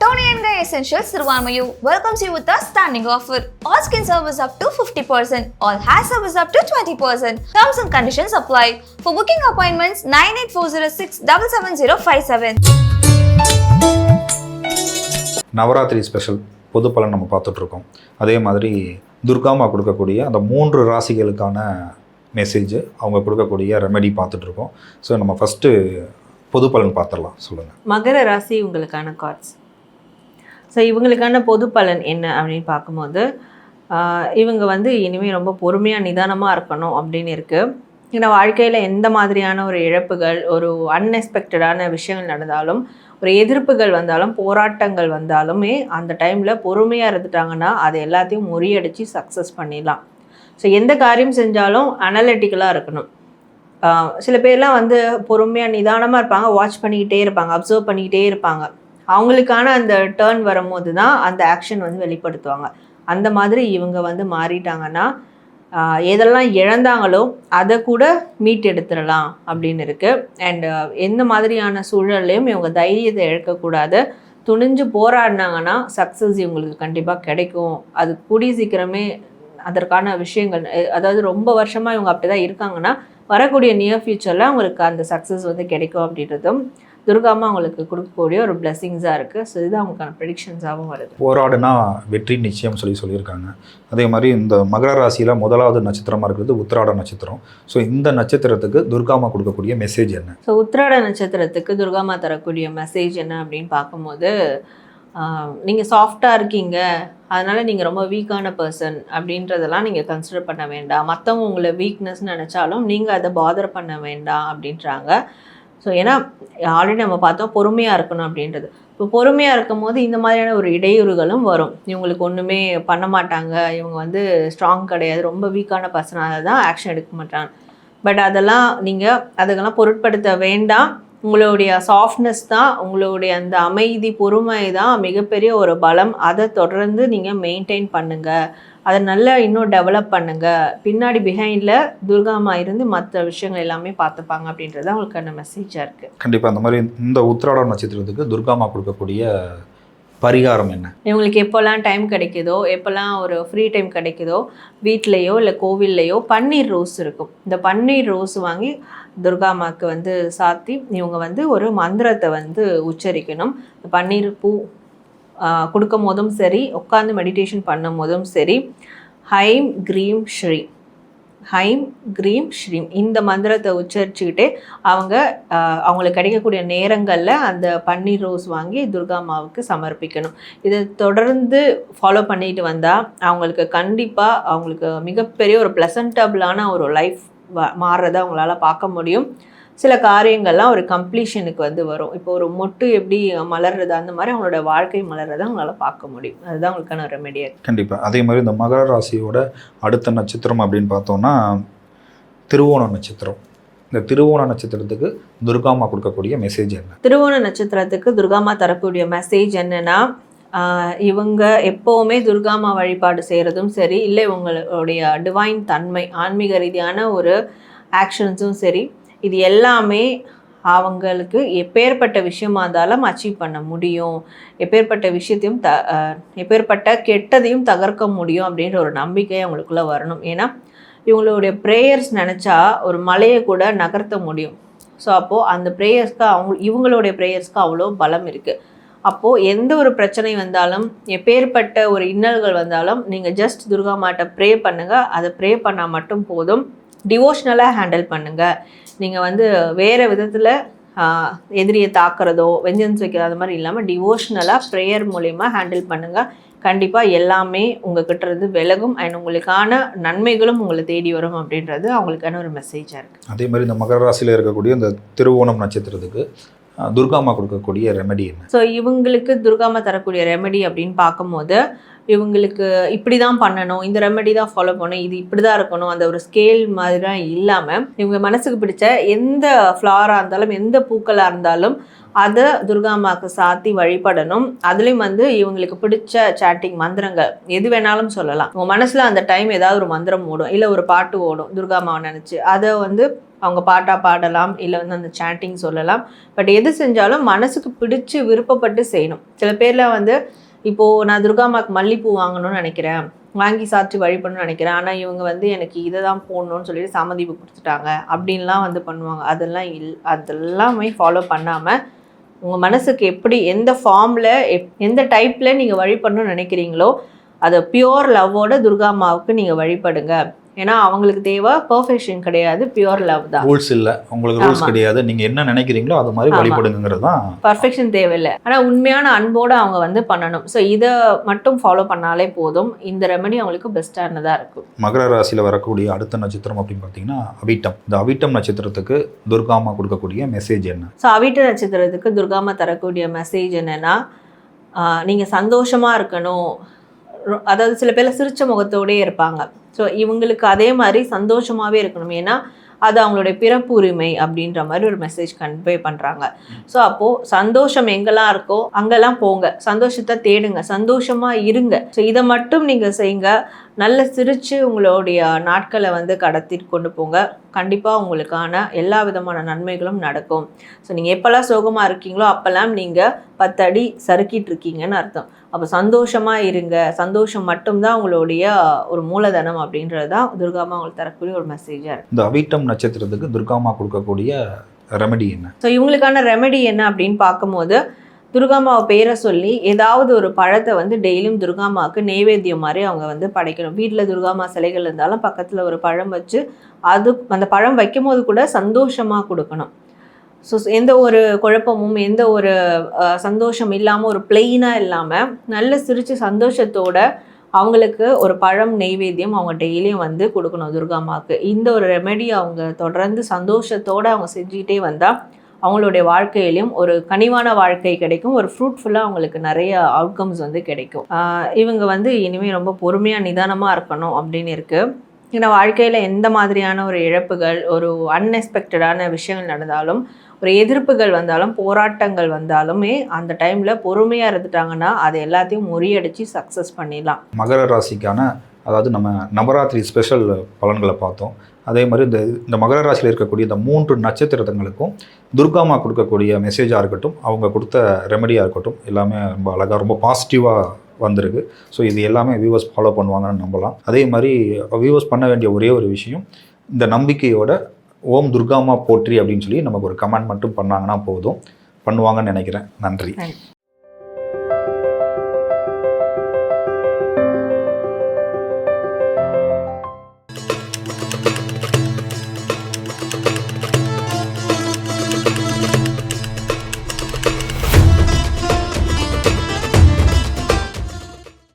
Tony and Guy Essentials Sirvamayu welcomes you with a standing offer. All skin service up to 50%, all hair service up to 20%. Terms and conditions apply. For booking appointments, 98406 77057. Navaratri special பொது பலன் நம்ம பார்த்துட்ருக்கோம் அதே மாதிரி துர்காமா கொடுக்கக்கூடிய அந்த மூன்று ராசிகளுக்கான மெசேஜ் அவங்க கொடுக்கக்கூடிய ரெமெடி பார்த்துட்ருக்கோம் ஸோ நம்ம ஃபஸ்ட்டு பொது பலன் பார்த்துடலாம் சொல்லுங்கள் மகர ராசி உங்களுக்கான கார்ட்ஸ் ஸோ இவங்களுக்கான பொது பலன் என்ன அப்படின்னு பார்க்கும்போது இவங்க வந்து இனிமேல் ரொம்ப பொறுமையாக நிதானமாக இருக்கணும் அப்படின்னு இருக்குது ஏன்னா வாழ்க்கையில் எந்த மாதிரியான ஒரு இழப்புகள் ஒரு அன்எக்ஸ்பெக்டடான விஷயங்கள் நடந்தாலும் ஒரு எதிர்ப்புகள் வந்தாலும் போராட்டங்கள் வந்தாலுமே அந்த டைமில் பொறுமையாக இருந்துட்டாங்கன்னா அது எல்லாத்தையும் முறியடித்து சக்ஸஸ் பண்ணிடலாம். ஸோ எந்த காரியம் செஞ்சாலும் அனலிட்டிக்கலாக இருக்கணும். சில பேர்லாம் வந்து பொறுமையாக நிதானமாக இருப்பாங்க வாட்ச் பண்ணிக்கிட்டே இருப்பாங்க அப்சர்வ் பண்ணிக்கிட்டே இருப்பாங்க. அவங்களுக்கான அந்த டேர்ன் வரும்போது தான் அந்த ஆக்ஷன் வந்து வெளிப்படுத்துவாங்க. அந்த மாதிரி இவங்க வந்து மாறிட்டாங்கன்னா எதெல்லாம் இழந்தாங்களோ அதை கூட மீட் எடுத்துடலாம் அப்படின்னு இருக்குது அண்டு எந்த மாதிரியான சூழல்லையும் இவங்க தைரியத்தை இழக்கக்கூடாது. துணிஞ்சு போராடினாங்கன்னா சக்ஸஸ் இவங்களுக்கு கண்டிப்பாக கிடைக்கும். அது கூடிய சீக்கிரமே அதற்கான விஷயங்கள் அதாவது ரொம்ப வருஷமாக இவங்க அப்படி தான் இருக்காங்கன்னா வரக்கூடிய நியர் ஃப்யூச்சரில் அவங்களுக்கு அந்த சக்ஸஸ் வந்து கிடைக்கும் அப்படின்றதும் துர்காமா அவங்களுக்கு கொடுக்கக்கூடிய ஒரு பிளெஸிங்ஸாக இருக்குது ஸோ இதுதான் அவங்களுக்கான ப்ரெடிக்ஷன்ஸாகவும் வருது. போராடுனா வெற்றி நிச்சயம் சொல்லி சொல்லியிருக்காங்க. அதே மாதிரி இந்த மகர ராசியில் முதலாவது நட்சத்திரமாக இருக்கிறது உத்திராட நட்சத்திரம். ஸோ இந்த நட்சத்திரத்துக்கு துர்காமா கொடுக்கக்கூடிய மெசேஜ் என்ன? ஸோ உத்திராட நட்சத்திரத்துக்கு துர்காமா தரக்கூடிய மெசேஜ் என்ன அப்படின்னு பார்க்கும்போது நீங்கள் சாஃப்டாக இருக்கீங்க. அதனால் நீங்கள் ரொம்ப வீக்கான பர்சன் அப்படின்றதெல்லாம் நீங்கள் கன்சிடர் பண்ண வேண்டாம். மற்றவங்க உங்களை வீக்னஸ் நினச்சாலும் நீங்கள் அதை பாதர் பண்ண வேண்டாம் அப்படின்றாங்க. ஸோ ஏன்னா ஆல்ரெடி நம்ம பார்த்தோம் பொறுமையாக இருக்கணும் அப்படின்றது. இப்போ பொறுமையாக இருக்கும் போது இந்த மாதிரியான ஒரு இடையூறுகளும் வரும். இவங்களுக்கு ஒன்றுமே பண்ண மாட்டாங்க. இவங்க வந்து ஸ்ட்ராங் கிடையாது. ரொம்ப வீக்கான பர்சனாக தான் ஆக்ஷன் எடுக்க மாட்டாங்க. பட் அதெல்லாம் நீங்கள் அதுக்கெல்லாம் பொருட்படுத்த வேண்டாம். உங்களுடைய சாஃப்ட்னஸ் தான் உங்களுடைய அந்த அமைதி பொறுமை தான் மிகப்பெரிய ஒரு பலம். அதை தொடர்ந்து நீங்கள் மெயின்டைன் பண்ணுங்கள் அதை நல்லா இன்னும் டெவலப் பண்ணுங்கள் பின்னாடி பிஹைண்டில் துர்காமா இருந்து மற்ற விஷயங்கள் எல்லாமே பார்த்துப்பாங்க அப்படின்றது அவங்களுக்கான மெசேஜாக இருக்குது கண்டிப்பாக அந்த மாதிரி இந்த உத்திராட நட்சத்திரத்துக்கு துர்காமா கொடுக்கக்கூடிய பரிகாரம் என்ன? இவங்களுக்கு எப்போல்லாம் டைம் கிடைக்குதோ எப்போல்லாம் ஒரு ஃப்ரீ டைம் கிடைக்குதோ வீட்லேயோ இல்லை கோவில்லையோ பன்னீர் ரோஸ் இருக்கும். இந்த பன்னீர் ரோஸ் வாங்கி துர்காமாக்கு வந்து சாத்தி இவங்க வந்து ஒரு மந்திரத்தை வந்து உச்சரிக்கணும். பன்னீர் பூ கொடுக்கும் போதும் சரி உட்காந்து மெடிடேஷன் பண்ணும் போதும் சரி ஹைம் க்ரீம் ஸ்ரீ ஹைம் க்ரீம் ஸ்ரீம். இந்த மந்திரத்தை உச்சரிச்சுக்கிட்டே அவங்க அவங்களுக்கு கிடைக்கக்கூடிய நேரங்களில் அந்த பன்னீர் ரோஸ் வாங்கி துர்காமாவுக்கு சமர்ப்பிக்கணும். இதை தொடர்ந்து ஃபாலோ பண்ணிட்டு வந்தால் அவங்களுக்கு கண்டிப்பாக அவங்களுக்கு மிகப்பெரிய ஒரு ப்ளசன்டபுளான ஒரு லைஃப் மாறுறதை அவங்களால பார்க்க முடியும். சில காரியங்கள்லாம் ஒரு கம்ப்ளீஷனுக்கு வந்து வரும். இப்போ ஒரு மொட்டு எப்படி மலர்றது அந்த மாதிரி அவங்களோட வாழ்க்கை மலர்றதை அவங்களால பார்க்க முடியும். அதுதான் அவங்களுக்கான ரெமெடியாக கண்டிப்பாக அதே மாதிரி இந்த மகர ராசியோட அடுத்த நட்சத்திரம் அப்படின்னு பார்த்தோம்னா திருவோண நட்சத்திரம். இந்த திருவோண நட்சத்திரத்துக்கு துர்காமா கொடுக்கக்கூடிய மெசேஜ் என்ன? திருவோண நட்சத்திரத்துக்கு துர்காமா தரக்கூடிய மெசேஜ் என்னன்னா இவங்க எப்போவுமே துர்காமா வழிபாடு செய்கிறதும் சரி இல்லை இவங்களுடைய டிவைன் தன்மை ஆன்மீக ரீதியான ஒரு ஆக்ஷன்ஸும் சரி இது எல்லாமே அவங்களுக்கு எப்பேற்பட்ட விஷயமா இருந்தாலும் அச்சீவ் பண்ண முடியும். எப்பேற்பட்ட விஷயத்தையும் த எப்பேற்பட்ட கெட்டதையும் தகர்க்க முடியும் அப்படின்ற ஒரு நம்பிக்கை அவங்களுக்குள்ளே வரணும். ஏன்னா இவங்களுடைய ப்ரேயர்ஸ் நினச்சா ஒரு மலையை கூட நகர்த்த முடியும். ஸோ அப்போது அந்த ப்ரேயர்ஸ்க்கு அவங்க இவங்களுடைய ப்ரேயர்ஸ்க்கு அவ்வளோ பலம் இருக்குது அப்போது எந்த ஒரு பிரச்சனை வந்தாலும் எப்பேற்பட்ட ஒரு இன்னல்கள் வந்தாலும் நீங்கள் ஜஸ்ட் துர்கா மாட்டை ப்ரே பண்ணுங்கள் அதை ப்ரே பண்ணால் மட்டும் போதும். டிவோஷ்னலாக ஹேண்டில் பண்ணுங்கள் நீங்கள் வந்து வேறு விதத்தில் எதிரியை தாக்குறதோ வெஞ்சன்ஸ் வைக்கிறதோ அது மாதிரி இல்லாமல் டிவோஷ்னலாக ப்ரேயர் மூலிமா ஹேண்டில் பண்ணுங்கள் கண்டிப்பாக எல்லாமே உங்ககிட்ட இருந்து விலகும். அண்ட் உங்களுக்கான நன்மைகளும் உங்களை தேடி வரும் அப்படின்றது அவங்களுக்கான ஒரு மெசேஜாக இருக்குது அதே மாதிரி இந்த மகர ராசியில் இருக்கக்கூடிய இந்த திருவோணம் நட்சத்திரத்துக்கு துர்காமா கொடுக்கக்கூடிய ரெமெடி என்ன? ஸோ இவங்களுக்கு துர்காமா தரக்கூடிய ரெமெடி அப்படின்னு பார்க்கும்போது இவங்களுக்கு இப்படி தான் பண்ணணும் இந்த ரெமெடி தான் ஃபாலோ பண்ணணும் இது இப்படி தான் இருக்கணும் அந்த ஒரு ஸ்கேல் மாதிரிலாம் இல்லாமல் இவங்க மனசுக்கு பிடிச்ச எந்த ஃப்ளாராக இருந்தாலும் எந்த பூக்களாக இருந்தாலும் அதை துர்காமாவுக்கு சாத்தி வழிபடணும். அதுலேயும் வந்து இவங்களுக்கு பிடிச்ச சாட்டிங் மந்திரங்கள் எது வேணாலும் சொல்லலாம். உங்கள் மனசில் அந்த டைம் ஏதாவது ஒரு மந்திரம் ஓடும் இல்லை ஒரு பாட்டு ஓடும் துர்காமாவை நினச்சி அதை வந்து அவங்க பாட்டாக பாடலாம் இல்லை வந்து அந்த சாண்டிங் சொல்லலாம். பட் எது செஞ்சாலும் மனசுக்கு பிடிச்சு விருப்பப்பட்டு செய்யணும். சில பேரில் வந்து இப்போது நான் துர்காமாக்கு மல்லிப்பூ வாங்கணும்னு நினைக்கிறேன். வாங்கி சாற்றி வழிபடணும்னு நினைக்கிறேன். ஆனால் இவங்க வந்து எனக்கு இதை தான் போடணும்னு சொல்லிட்டு சாமதீபு கொடுத்துட்டாங்க. அப்படின்லாம் வந்து பண்ணுவாங்க. அதெல்லாம் இல் அதெல்லாமே ஃபாலோ பண்ணாமல் உங்கள் மனசுக்கு எப்படி எந்த ஃபார்மில் எப் எந்த டைப்பில் நீங்கள் வழிபடணும்னு நினைக்கிறீங்களோ அதை பியோர் லவ்வோட துர்காமாவுக்கு நீங்கள் வழிபடுங்க. ஏன்னா அவங்களுக்கு தேவை பர்ஃபெக்ஷன் கிடையாது பியோர் லவ் தான். ரூல்ஸ் இல்லை. உங்களுக்கு ரூல்ஸ். கிடையாது. நீங்கள் என்ன நினைக்கிறீங்களோ அது மாதிரி. வழிபடுங்கிறது தான் பர்ஃபெக்ஷன் தேவையில்லை. ஆனால் உண்மையான அன்போடு அவங்க வந்து பண்ணணும். ஸோ இதை மட்டும் ஃபாலோ பண்ணாலே போதும். இந்த ரெமெடி அவங்களுக்கு பெஸ்ட்டானதாக இருக்கும். மகர ராசியில் வரக்கூடிய அடுத்த நட்சத்திரம் அப்படின்னு பார்த்தீங்கன்னா அவிட்டம். இந்த அவிட்டம் நட்சத்திரத்துக்கு துர்காமா கொடுக்கக்கூடிய மெசேஜ் என்ன? ஸோ அவிட்ட நட்சத்திரத்துக்கு துர்காமா தரக்கூடிய மெசேஜ் என்னென்னா நீங்கள் சந்தோஷமாக இருக்கணும். அதாவது சில பேர் சிரிச்ச முகத்தோடயே இருப்பாங்க. ஸோ இவங்களுக்கு அதே மாதிரி சந்தோஷமாகவே இருக்கணும். ஏன்னா அது அவங்களுடைய பிறப்பு உரிமை அப்படின்ற மாதிரி ஒரு மெசேஜ் கன்வே பண்ணுறாங்க ஸோ அப்போது சந்தோஷம் எங்கெல்லாம் இருக்கோ அங்கெல்லாம் போங்க. சந்தோஷத்தை தேடுங்க. சந்தோஷமாக இருங்க. ஸோ இதை மட்டும் நீங்கள் செய்யுங்க நல்ல சிரித்து உங்களுடைய நாட்களை வந்து கடத்தி கொண்டு போங்க. கண்டிப்பாக உங்களுக்கான எல்லா விதமான நன்மைகளும் நடக்கும். ஸோ நீங்கள் எப்போல்லாம் சோகமாக இருக்கீங்களோ அப்போல்லாம் நீங்கள் பத்தடி சறுக்கிட்டு இருக்கீங்கன்னு அர்த்தம். அப்போ சந்தோஷமாக இருங்க. சந்தோஷம் மட்டும்தான் உங்களுடைய ஒரு மூலதனம் அப்படின்றது தான் துர்காமா உங்களுக்கு தரக்கூடிய ஒரு மெசேஜாக இருக்குது இந்த அவிட்டம் நட்சத்திரத்துக்கு துர்காமா கொடுக்கக்கூடிய ரெமெடி என்ன? ஸோ இவங்களுக்கான ரெமெடி என்ன அப்படின்னு பார்க்கும்போது துர்காமாவை பேரை சொல்லி ஏதாவது ஒரு பழத்தை வந்து டெய்லியும் துர்காமாவுக்கு நெய்வேத்தியம் மாதிரி அவங்க வந்து படைக்கணும். வீட்டில் துர்காமா சிலைகள் இருந்தாலும் பக்கத்தில் ஒரு பழம் வச்சு அது அந்த பழம் வைக்கும்போது கூட சந்தோஷமாக கொடுக்கணும். ஸோ எந்த ஒரு குழப்பமும் எந்த ஒரு சந்தோஷம் இல்லாமல் ஒரு பிளெயினாக இல்லாமல் நல்ல சிரித்து சந்தோஷத்தோட அவங்களுக்கு ஒரு பழம் நெய்வேத்தியம் அவங்க டெய்லியும் வந்து கொடுக்கணும் துர்காமாவுக்கு இந்த ஒரு ரெமெடி அவங்க தொடர்ந்து சந்தோஷத்தோடு அவங்க செஞ்சுக்கிட்டே வந்தால் அவங்களுடைய வாழ்க்கையிலையும் ஒரு கனிவான வாழ்க்கை கிடைக்கும். ஒரு ஃப்ரூட்ஃபுல்லாக அவங்களுக்கு நிறைய அவுட்கம்ஸ் வந்து கிடைக்கும். இவங்க வந்து இனிமேல் ரொம்ப பொறுமையாக நிதானமாக இருக்கணும் அப்படின்னு இருக்குது ஏன்னா வாழ்க்கையில் எந்த மாதிரியான ஒரு இழப்புகள் ஒரு அன்எக்ஸ்பெக்டடான விஷயங்கள் நடந்தாலும் ஒரு எதிர்ப்புகள் வந்தாலும் போராட்டங்கள் வந்தாலுமே அந்த டைமில் பொறுமையாக இருந்துட்டாங்கன்னா அது எல்லாத்தையும் முறியடித்து சக்ஸஸ் பண்ணிடலாம். மகர ராசிக்கான அதாவது நம்ம நவராத்திரி ஸ்பெஷல் பலன்களை பார்த்தோம். அதே மாதிரி இந்த இந்த மகர ராசியில் இருக்கக்கூடிய இந்த மூன்று நட்சத்திரங்களுக்கும் துர்காமா கொடுக்கக்கூடிய மெசேஜாக இருக்கட்டும் அவங்க கொடுத்த ரெமடியாக இருக்கட்டும் எல்லாமே ரொம்ப அழகாக ரொம்ப பாசிட்டிவாக வந்திருக்கு. ஸோ இது எல்லாமே வியூவர்ஸ் ஃபாலோ பண்ணுவாங்கன்னு நம்பலாம். அதே மாதிரி வியூவர்ஸ் பண்ண வேண்டிய ஒரே ஒரு விஷயம் இந்த நம்பிக்கையோட ஓம் துர்காமா போற்றி அப்படின்னு சொல்லி நமக்கு ஒரு கமெண்ட் மட்டும் பண்ணாங்கன்னா போதும். பண்ணுவாங்கன்னு நினைக்கிறேன். நன்றி. நன்றி.